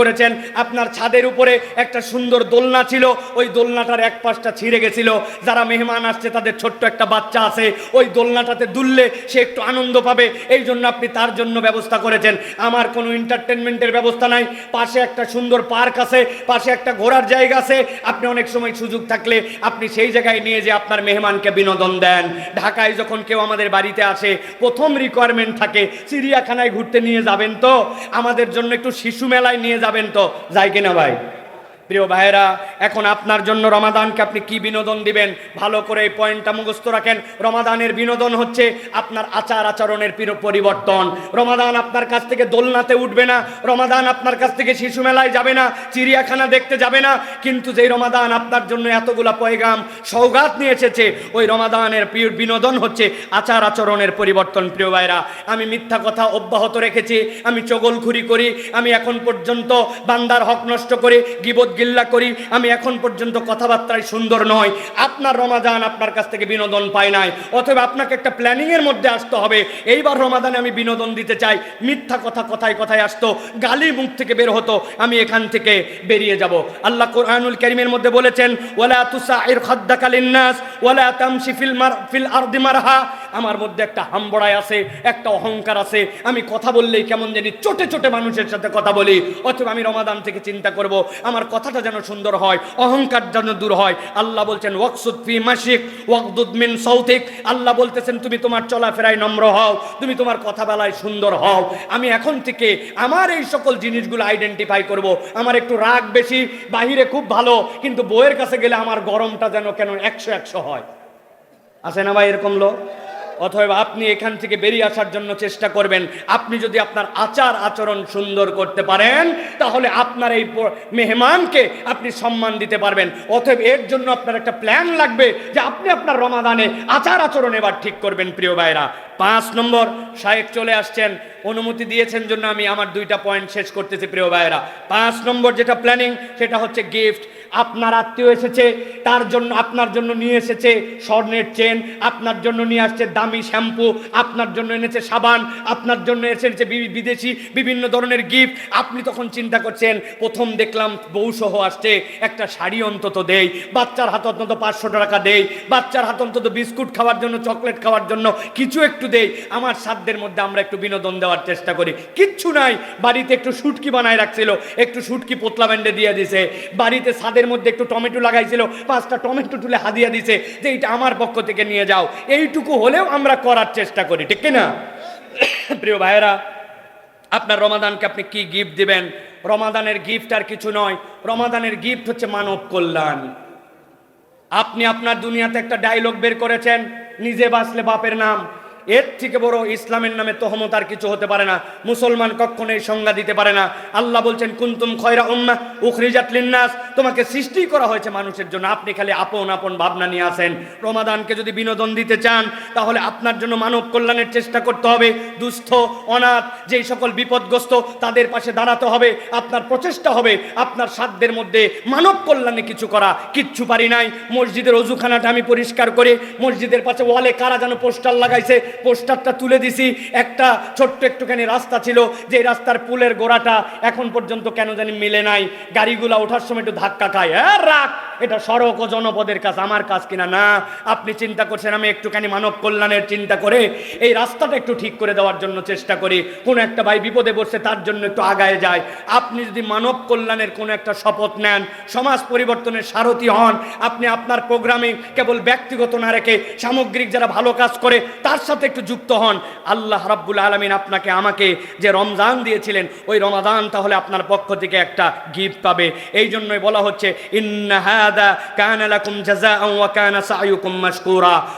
করেছেন। আপনার ছাদের উপরে একটা সুন্দর দোলনা ছিল। ওই দোলনাটার এক পাশটা ছিঁড়ে গেছিল। যারা মেহমান আসছে, তাদের ছোট্ট একটা বাচ্চা আছে। ওই দোলনাটাতে দুললে সে একটু আনন্দ পাবে। এই জন্য আপনি তার জন্য ব্যবস্থা করেছেন। আমার কোনো এন্টারটেনমেন্টের ব্যবস্থা নাই। পাশে একটা সুন্দর পার্ক আছে। পাশে একটা ঘোরার জায়গা আছে। আপনি অনেক সময় সুযোগ থাকলে আপনি সেই জায়গায় নিয়ে যে আপনার মেহমানকে বিনোদন দেন। ঢাকায় যখন কেউ আমাদের বাড়িতে আসে, প্রথম রিকোয়ারমেন্ট থাকে, চিড়িয়াখানায় ঘুরতে নিয়ে যাবেন তো? আমাদের জন্য একটু শিশু মেলায় নিয়ে যাবেন। তো? যাই কিনা ভাই? প্রিয় ভাইয়েরা, এখন আপনার জন্য রমাদানকে আপনি কি বিনোদন দিবেন? ভালো করে এই পয়েন্টটা মুখস্থ রাখেন। রমাদানের বিনোদন হচ্ছে আপনার আচার আচরণের পির- পরিবর্তন। রমাদান আপনার কাছ থেকে দোলনাতে উঠবে না। রমাদান আপনার কাছ থেকে শিশু মেলায় যাবে না, চিড়িয়াখানা দেখতে যাবে না। কিন্তু যেই রমাদান আপনার জন্য এতগুলা পয়গাম সৌগাত নিয়ে এসেছে, ওই রমাদানের প্রিয় বিনোদন হচ্ছে আচার আচরণের পরিবর্তন, প্রিয় ভাইরা আমি মিথ্যা কথা অব্যাহত রেখেছি, আমি চগলখুরি করি, আমি এখন পর্যন্ত বান্দার হক নষ্ট করে গিবত গিল্লা করি, আমি এখন পর্যন্ত কথাবার্তায় সুন্দর নয় আপনার রমাদান আপনার কাছ থেকে বিনোদন পায় নাই। অথবা আপনাকে একটা প্ল্যানিংয়ের মধ্যে আসতে হবে। এইবার রমাদানে আমি বিনোদন দিতে চাই। মিথ্যা কথা কথায় কথায় আসতো। গালি মুখ থেকে বের হতো। আমি এখান থেকে বেরিয়ে যাব। আল্লাহ কোরআনুল করিমের মধ্যে বলেছেন, ওয়ালা তুসাইর খাদ্দাকা লিন্নাস, ওয়ালা তামশি ফিল মার, ফিল আরদি মারহা। আমার মধ্যে একটা হাম্বড়াই আছে, একটা অহংকার আছে। আমি কথা বললেই কেমন জানি চোটে চোটে মানুষের সাথে কথা বলি। অথবা আমি রমাদান থেকে চিন্তা করব, আমার কথাটা যেন সুন্দর হয়, অহংকার যেন দূর হয়। আল্লাহ বলছেন, ওয়াকসুদ ফি মাসিক ওয়াকদুদ মিন সৌতিক আল্লাহ বলতেছেন, তুমি তোমার চলাফেরায় নম্র হও, তুমি তোমার কথা বেলায় সুন্দর হও। আমি এখন থেকে আমার এই সকল জিনিসগুলো আইডেন্টিফাই করব। আমার একটু রাগ বেশি, বাহিরে খুব ভালো, কিন্তু বইয়ের কাছে গেলে আমার গরমটা যেন কেন একশো একশো হয়। আছে না ভাই এরকম লোক? অথবা আপনি এখান থেকে বেরিয়ে আসার জন্য চেষ্টা করবেন, আপনি যদি আপনার আচার আচরণ সুন্দর করতে পারেন, তাহলে আপনার এই মেহমানকে আপনি সম্মান দিতে পারবেন। অতএব এর জন্য আপনার একটা প্ল্যান লাগবে যে আপনি আপনার রমাদানে আচার আচরণ এবার ঠিক করবেন, প্রিয় ভাইরা। পাঁচ নম্বর শায়েক চলে আসছেন। অনুমতি দিয়েছেন জন্য আমি আমার দুইটা পয়েন্ট শেষ করতেছি, প্রিয় ভাইয়েরা। পাঁচ নম্বর যেটা প্ল্যানিং সেটা হচ্ছে গিফট আপনার আত্মীয় এসেছে, তার জন্য, আপনার জন্য নিয়ে এসেছে স্বর্ণের চেন আপনার জন্য নিয়ে আসছে দামি শ্যাম্পু, আপনার জন্য এনেছে সাবান, আপনার জন্য এসেছে বিদেশি বিভিন্ন ধরনের গিফট আপনি তখন চিন্তা করছেন, প্রথম দেখলাম বউসহ আসছে, একটা শাড়ি অন্তত দেই, বাচ্চার হাতে অন্তত পাঁচশো টাকা দেই, বাচ্চার হাতে অন্তত বিস্কুট খাওয়ার জন্য, চকলেট খাওয়ার জন্য, কিছু একটু দেই, আমার সাধ্যের মধ্যে আমরা একটু বিনোদন দেওয়ার চেষ্টা করি। কিচ্ছু নাই, বাড়িতে একটু শুটকি বানায় রাখছিল, একটু শুটকি পোতলা ব্যান্ডে দিয়ে দিছে, বাড়িতে ছাদের মধ্যে একটু টমেটো লাগাইছিল, পাঁচটা টমেটো তুলে হাদিয়া দিছে যে এইটা আমার পক্ষ থেকে নিয়ে যাও। এইটুকু হলেও আমরা করার চেষ্টা করি, ঠিক না প্রিয় ভাইয়েরা, আপনার রমাদানকে আপনি কি গিফট দিবেন? রমাদানের গিফট আর কিছু নয়, রমাদানের গিফট হচ্ছে মানব কল্যাণ। আপনি আপনার দুনিয়াতে একটা ডায়লগ বের করেছেন, নিজে বাঁচলে বাপের নাম এর থেকে বড় ইসলামের নামে তহমত আর কিছু হতে পারে না। মুসলমান কখনো এই সংজ্ঞা দিতে পারে না। আল্লাহ বলছেন, কুন্তুম খয়রা উম্মা উখরিজাত লিন্নাস। তোমাকে সৃষ্টি করা হয়েছে মানুষের জন্য। আপনি খালি আপন আপন ভাবনা নিয়ে আসেন। রমাদানকে যদি বিনোদন দিতে চান, তাহলে আপনার জন্য মানব কল্যাণের চেষ্টা করতে হবে। দুস্থ, অনাথ, যেই সকল বিপদগ্রস্ত, তাদের পাশে দাঁড়াতে হবে। আপনার প্রচেষ্টা হবে। আপনার সাধ্যের মধ্যে মানব কল্যাণে কিছু করা। কিচ্ছু পারি নাই। মসজিদের অজুখানাটা আমি পরিষ্কার করে, মসজিদের পাশে ওয়ালে কারা যেন পোস্টার লাগাইছে পোস্টারটা তুলে দিছি। একটা ছোট্ট একটুখানি রাস্তা ছিল, যে রাস্তার পুলের গোড়াটা এখন পর্যন্ত কেন জানি মিলে নাই। গাড়িগুলা ওঠার সময় একটু ধাক্কা খায়। হ্যাঁ রাখ! এটা সড়ক ও জনপদের কাজ, আমার কাজ কিনা? না। আপনি চিন্তা করছেন, আমি একটুখানি মানব কল্যাণের চিন্তা করে এই রাস্তাটা একটু ঠিক করে দেওয়ার জন্য চেষ্টা করি। কোনো একটা ভাই বিপদে বসছে তার জন্য একটু আগায় যায়। আপনি যদি মানব কল্যাণের কোনো একটা শপথ নেন, সমাজ পরিবর্তনের সারথি হন, আপনি আপনার প্রোগ্রামে কেবল ব্যক্তিগত না রেখে সামগ্রিক যারা ভালো কাজ করে, তার সাথে একটু যুক্ত হন। আল্লাহ রাব্বুল আলমিন আপনাকে, আমাকে যে রমজান দিয়েছিলেন, ওই রমাদান তাহলে আপনার পক্ষ থেকে একটা গিফট পাবে। এই জন্যই বলা হচ্ছে, ইন্না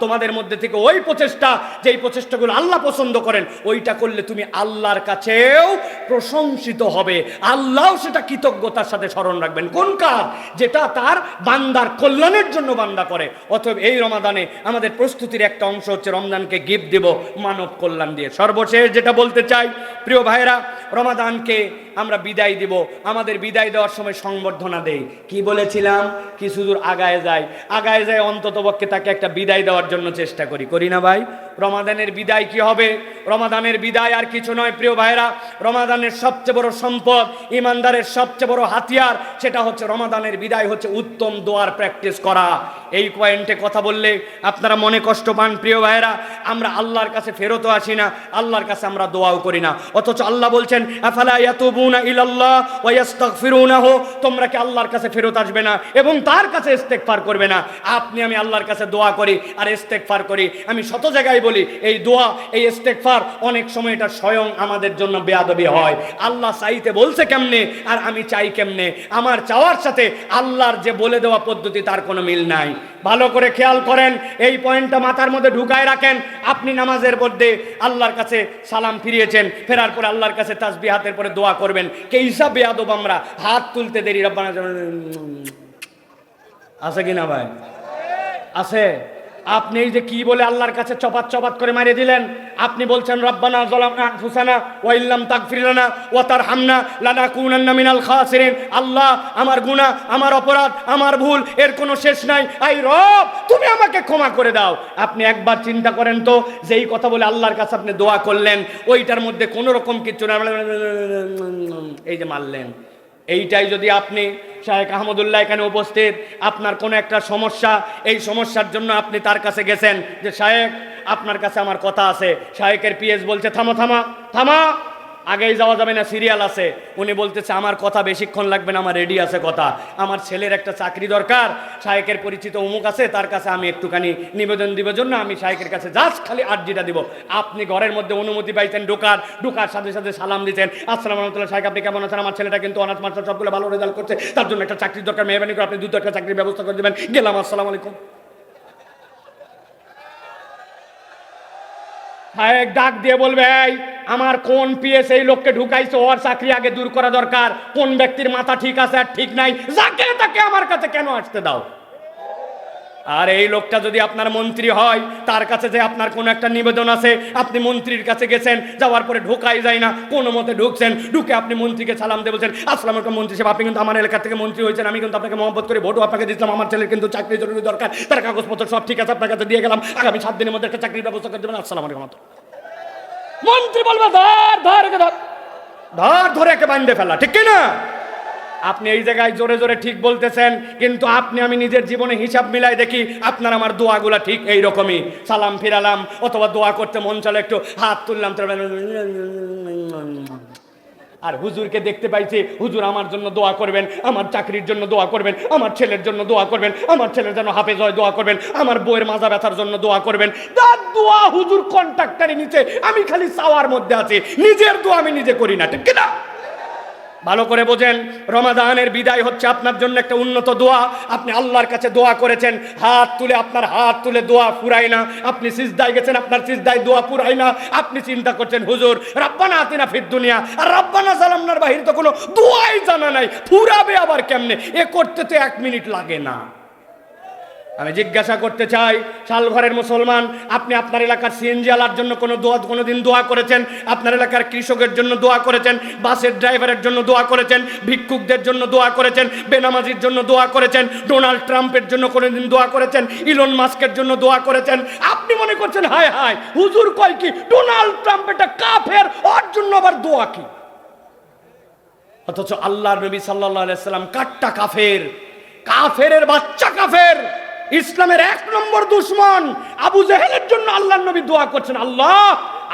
তোমাদের মধ্যে থেকে ওই প্রচেষ্টা, যেই প্রচেষ্টাগুলো আল্লাহ পছন্দ করেন, ওইটা করলে তুমি আল্লাহর কাছেও প্রশংসিত হবে। আল্লাহ সেটা কৃতজ্ঞতার সাথে স্মরণ রাখবেন। কোন কাজ? যেটা তার বান্দার কল্যাণের জন্য বান্দা করে। অতএব এই রমাদানে আমাদের প্রস্তুতির একটা অংশ হচ্ছে রমজানকে গিফট দেব মানব কল্যাণ দিয়ে। সর্বশেষ যেটা বলতে চাই, প্রিয় ভাইরা রমাদানকে আমরা বিদায় দিব। আমাদের বিদায় দেওয়ার সময় সংবর্ধনা দেই। কি বলেছিলাম? কিছু দূর আগায় যায় আগায় যায় অন্তত পক্ষে তাকে একটা বিদায় দেওয়ার জন্য চেষ্টা করি। করি না ভাই? রমাদানের বিদায় কি হবে? রমাদানের বিদায় আর কিছু নয়, প্রিয় ভাইরা রমাদানের সবচেয়ে বড় সম্পদ, ইমানদারের সবচেয়ে বড় হাতিয়ার, সেটা হচ্ছে রমাদানের বিদায় হচ্ছে উত্তম দোয়ার প্র্যাকটিস করা। এই পয়েন্টে কথা বললে আপনারা মনে কষ্ট পান, প্রিয় ভাইরা আমরা আল্লাহর কাছে ফেরতও আসি না, আল্লাহর কাছে আমরা দোয়াও করি না। অথচ আল্লাহ বলছেন তোমরা কি আল্লাহর কাছে ফেরত আসবে না এবং তার কাছে ইস্তেগফার করবে না? আপনি, আমি আল্লাহর কাছে দোয়া করি আর ইস্তেগফার করি। আমি শত জায়গায় বলি, এই দোয়া, এই ইস্তেগফার অনেক সময় এটা স্বয়ং আমাদের জন্য বেয়াদবি হয়। আল্লাহ চাইতে বলছে কেমনে আর আমি চাই কেমনে? আমার চাওয়ার সাথে আল্লাহর যে বলে দেওয়া পদ্ধতি তার কোনো মিল নাই। ভালো করে খেয়াল করেন, এই পয়েন্টটা মাথার মধ্যে ঢুকায় রাখেন। আপনি নামাজের মধ্যে আল্লাহর কাছে সালাম ফিরিয়েছেন, ফেরার পরে আল্লাহর কাছে তাসবি হাতের পরে দোয়া করবেন। কে বেয়াদব আমরা? হাত তুলতে দেরি, রব্বানা আছে কিনা ভাই? আছে। আপনি এই যে কি বলে আল্লাহর কাছে চপাত চপাত করে মারিয়ে দিলেন? আপনি বলছেন, রব্বানা জলামনা আনফুসানা ও ইল্লাম তাগফির লানা ওয়া তারহামনা লানাকুনান্না মিনাল খাসিরিন। আল্লাহ, আমার গুনাহ, আমার অপরাধ, আমার ভুল, এর কোনো শেষ নাই। আই রব, তুমি আমাকে ক্ষমা করে দাও। আপনি একবার চিন্তা করেন তো, যেই কথা বলে আল্লাহর কাছে আপনি দোয়া করলেন, ওইটার মধ্যে কোনো রকম কিছু না। এই যে মারলেন। এইটাই যদি আপনি শাহেক আহমদুল্লাহ এখানে উপস্থিত, আপনার কোনো একটা সমস্যা, এই সমস্যার জন্য আপনি তার কাছে গেছেন যে শাহেক আপনার কাছে আমার কথা আছে। শাহেকের পিএস বলছে, থামা থামা থামা। আগেই যাওয়া যাবে না সিরিয়াল আছে। উনি বলতেছে, আমার কথা বেশিক্ষণ লাগবে না, আমার রেডি আছে কথা। আমার ছেলের একটা চাকরি দরকার শাহেকের পরিচিত অমুক আছে, তার কাছে আমি একটুখানি নিবেদন দিব জন্য, আমি শাহেকের কাছে জাস্ট খালি আর্জিটা দিব। আপনি ঘরের মধ্যে অনুমতি পাইছেন, ঢোকার ঢোকার সাথে সাথে সালাম দিচ্ছেন। আসসালাম রহমতুল্লাহ শাহেক আপনি কেমন আছেন? আমার ছেলেটা কিন্তু অনার্স মাস্টার সবগুলো ভালো রেজাল্ট করছে। তার জন্য একটা চাকরির দরকার, মেহরবানি করে আপনি দ্রুত একটা চাকরির ব্যবস্থা করে দেবেন। গেলাম, আসসালামু আলাইকুম। হ্যাঁ ডাক দিয়ে বলবে, এই, আমার কোন পিয়ে সেই লোককে ঢুকাইছে? ওর চাকরি আগে দূর করা দরকার। কোন ব্যক্তির মাথা ঠিক আছে আর ঠিক নাই? যাকে তাকে আমার কাছে কেন আসতে দাও? আর এই লোকটা যদি আপনার মন্ত্রী হয়, তার কাছে যে আপনার কোনো একটা নিবেদন আছে, আপনি মন্ত্রীর কাছে গেছেন, যাওয়ার পরে ঢোকাই যায় না, কোনো মতে ঢুকছেন, ঢুকে আপনি মন্ত্রীকে সালাম দিয়ে বলছেন, আসসালাম আলাইকুম মন্ত্রী সাহেব, আপনি কিন্তু আমার এলাকা থেকে মন্ত্রী হয়েছেন, আমি কিন্তু আপনাকে মহব্বত করে ভোটও আপনাকে দিয়েছিলাম, আমার ছেলের কিন্তু চাকরি জরুরি দরকার, তার কাগজপত্র সব ঠিক আছে, আপনার কাছে দিয়ে গেলাম, আগামী সাত দিনের মধ্যে একটা চাকরির ব্যবস্থা করে দেবেন, আসসালাম আলাইকুম মন্ত্রী বলবে, ধর ধর ধর ধর, ধরে একে বান্ধে ফেলা, ঠিক না আপনি এই জায়গায় জোরে জোরে ঠিক বলতেছেন, কিন্তু আপনি আমি নিজের জীবনে হিসাব মিলাই দেখি আপনার আমার দোয়াগুলা ঠিক এই রকমই সালাম ফিরালাম, অথবা দোয়া করতে মন চলে একটু হাত তুললাম আর হুজুরকে দেখতে পাইছি, হুজুর আমার জন্য দোয়া করবেন, আমার চাকরির জন্য দোয়া করবেন, আমার ছেলের জন্য দোয়া করবেন, আমার ছেলের জন্য হাফেজ হয় দোয়া করবেন, আমার বইয়ের মাজা ব্যথার জন্য দোয়া করবেন। তার দোয়া হুজুর কন্ট্রাক্টারে নিচে, আমি খালি চাওয়ার মধ্যে আছি, নিজের দোয়া আমি নিজে করি না, ঠিক কিনা? ভালো করে বোঝেন, রমাদানের বিদায় হচ্ছে আপনার জন্য একটা উন্নত দোয়া। আপনি আল্লাহর কাছে দোয়া করেছেন, হাত তুলে আপনার হাত তুলে দোয়া ফুরাই না। আপনি সিজদায় গেছেন, আপনার সিজদায় দোয়া ফুরাই না। আপনি চিন্তা করছেন, হুজুর, রাব্বানা আতিনা ফিদ দুনিয়া। আর রাব্বানা সালামনার বাহির তো কোনো দোয়াই জানা নাই। ফুরাবে আবার কেমনে? এ করতে তো এক মিনিট লাগে না। আমি জিজ্ঞাসা করতে চাই, শালঘরের মুসলমান, আপনি আপনার এলাকার সিএনজি আলার জন্য কোনো দোয়া কোনো দিন দোয়া করেছেন? আপনার এলাকার কৃষকের জন্য দোয়া করেছেন? বাসের ড্রাইভারের জন্য দোয়া করেছেন? ভিক্ষুকদের জন্য দোয়া করেছেন? বেনামাজির জন্য দোয়া করেছেন? ডোনাল্ড ট্রাম্পের জন্য কোনো দিন দোয়া করেছেন? ইলন মাস্কের জন্য দোয়া করেছেন? আপনি মনে করছেন, হায় হায়, হুজুর কয় কি? ডোনাল্ড ট্রাম্প এটা কাফের, ওর জন্য আবার দোয়া কি? অথচ আল্লাহ নবী সাল্লাহ সাল্লাম কাট্টা কাফের, কাফেরের বাচ্চা কাফের। ইসলামের এক নম্বর দুশ্মন আবু জেহেলের জন্য আল্লাহ নবী দোয়া করছেন আল্লাহ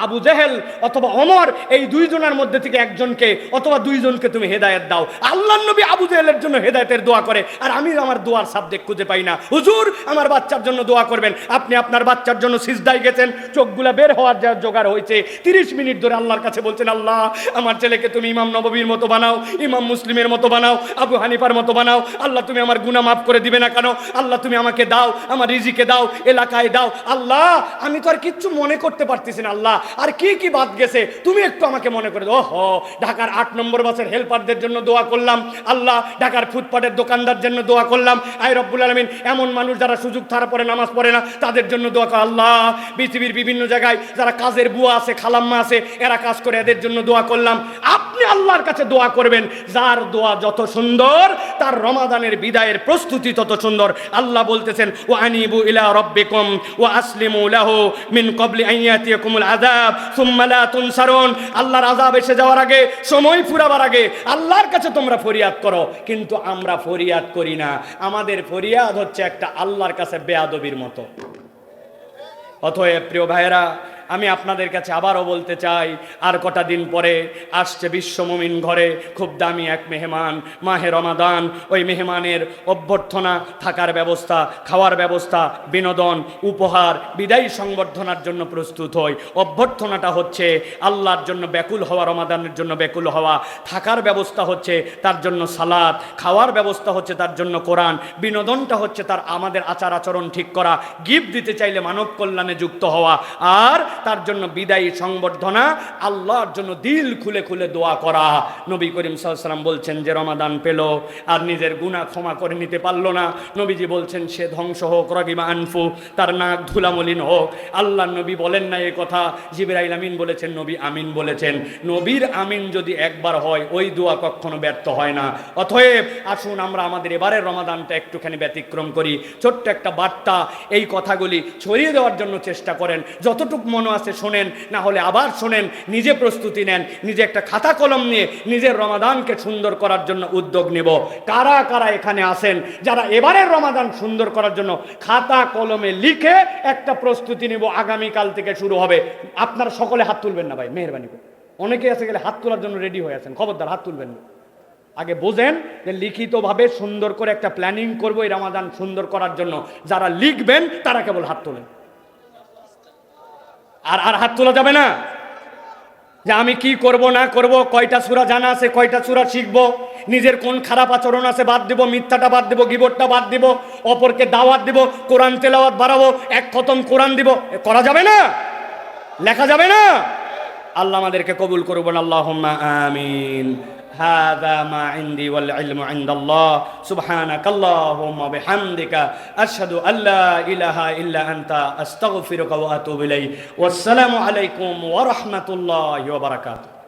আবু জেহেল অথবা অমর এই দুইজনের মধ্যে থেকে একজনকে অথবা দুইজনকে তুমি হেদায়েত দাও। আল্লাহ নবী আবু জেহেলের জন্য হেদায়তের দোয়া করে, আর আমি আমার দোয়ার সাবজেক্ট খুঁজে পাই না। হুজুর, আমার বাচ্চার জন্য দোয়া করবেন। আপনি আপনার বাচ্চার জন্য সিজদায় গেছেন, চোখগুলা বের হওয়ার যা জোগাড় হয়েছে, তিরিশ মিনিট ধরে আল্লাহর কাছে বলছেন, আল্লাহ, আমার ছেলেকে তুমি ইমাম নববীর মতো বানাও, ইমাম মুসলিমের মতো বানাও, আবু হানিফার মতো বানাও। আল্লাহ, তুমি আমার গুনাহ মাফ করে দিবে না কেন? আল্লাহ, তুমি আমাকে দাও, আমার রিজিকে দাও, এলাকায় দাও। আল্লাহ, আমি তো আর কিচ্ছু মনে করতে পারতেছি না, আল্লাহ। আর কি কি বাদ গেছে? তুমি একটু আমাকে মনে করে দাও। হ ঢাকার আট নম্বর বাসের হেল্পারদের জন্য দোয়া করলাম। আল্লাহ, ঢাকার ফুটপাতের দোকানদার জন্য দোয়া করলাম। আই রব্বুল আলমিন, এমন মানুষ যারা সুযোগ ছাড়া পরে নামাজ পড়ে না, তাদের জন্য দোয়া কর। আল্লাহ, পৃথিবীর বিভিন্ন জায়গায় যারা কাজের বুয়া আছে, খালাম্মা আছে, এরা কাজ করে, এদের জন্য দোয়া করলাম। আপনি আল্লাহর কাছে দোয়া করবেন, যার দোয়া যত সুন্দর, তার রমাদানের বিদায়ের প্রস্তুতি তত সুন্দর। আল্লাহ বলতেছেন ও আনিবু ইলা রব্বিকুম ও আসলিমু লাহু মিন ক্বাবলি আন ইয়াতিয়াকুমুল আযাব। সুম্মা লা তুনসারুন। আল্লাহর আজাব এসে যাওয়ার আগে, সময় ফুরাবার আগে আল্লাহর কাছে তোমরা ফরিয়াদ করো। কিন্তু আমরা ফরিয়াদ করি না। আমাদের ফরিয়াদ হচ্ছে একটা আল্লাহর কাছে বেয়াদবির মতো। অতএব প্রিয় ভাইয়েরা আমি আপনাদের কাছে আবারও বলতে চাই, আর কটা দিন পরে আসছে বিশ্বমমিন ঘরে, খুব দামি এক মেহমান, মাহে রমাদান, ওই মেহমানের অভ্যর্থনা থাকার ব্যবস্থা, খাওয়ার ব্যবস্থা, বিনোদন, উপহার, বিদায়ী সংবর্ধনার জন্য প্রস্তুত হই। অভ্যর্থনাটা হচ্ছে আল্লাহর জন্য ব্যাকুল হওয়া, রমাদানের জন্য ব্যাকুল হওয়া। থাকার ব্যবস্থা হচ্ছে তার জন্য সালাদ খাওয়ার ব্যবস্থা হচ্ছে তার জন্য কোরআন, বিনোদনটা হচ্ছে তার আমাদের আচার আচরণ ঠিক করা, গিফট দিতে চাইলে মানব কল্যাণে যুক্ত হওয়া। আর তার জন্য বিদায়ী সংবর্ধনা, আল্লাহর জন্য দিল খুলে খুলে দোয়া করা। নবী করিম সাল্লাম বলছেন যে রমাদান পেল, আর নিজের গুণা ক্ষমা করে নিতে পারল না। নবীজি বলছেন, সে ধ্বংস হোক, রগিমা আনফু, তার নাক ধুলামলিন হোক। আল্লাহ নবী বলেন না এ কথা, জিবরাইল আমিন বলেছেন, নবী আমিন বলেছেন। নবীর আমিন যদি একবার হয়, ওই দোয়া কখনো ব্যর্থ হয় না। অতএব আসুন আমরা আমাদের এবারের রমাদানটা একটুখানি ব্যতিক্রম করি। ছোট্ট একটা বার্তা, এই কথাগুলি ছড়িয়ে দেওয়ার জন্য চেষ্টা করেন। যতটুকু মনে আছে, শোনেন। না হলে আবার শোনেন, নিজে প্রস্তুতি নেন, নিজে একটা খাতা কলম নিয়ে নিজের রমাদানকে সুন্দর করার জন্য উদ্যোগ নেব। কারা কারা এখানে আসেন যারা এবারের রমাদান সুন্দর করার জন্য খাতা কলমে লিখে একটা প্রস্তুতি নেব, আগামীকাল থেকে শুরু হবে। আপনারা সকলে হাত তুলবেন না ভাই, মেহরবানি করে। অনেকে আছে গেলে হাত তোলার জন্য রেডি হয়ে আছেন, খবরদার, হাত তুলবেন না। আগে বোঝেন যে লিখিতভাবে সুন্দর করে একটা প্ল্যানিং করব এই রমাদান সুন্দর করার জন্য। যারা লিখবেন, তারা কেবল হাত তোলেন। আর আর হাত তোলা যাবে না? যে আমি কি করব, না করব, কয়টা সুরা জানা আছে, কয়টা সুরা শিখব, নিজের কোন খারাপ আচরণ আছে বাদ দিব, মিথ্যাটা বাদ দিব গিবটটা বাদ দিব, অপরকে দাওয়াত দিব, কোরআন তেলাওয়াত বাড়াবো, এক খতম কোরআন দিব করা যাবে না? লেখা যাবে না? আল্লাহ আমাদেরকে কবুল করবেন আল্লাহ আমিন। هذا ما عندي والعلم عند الله. سبحانك اللهم وبحمدك أشهد أن لا إله إلا أنت أستغفرك وأتوب إليك. والسلام عليكم ورحمة الله وبركاته.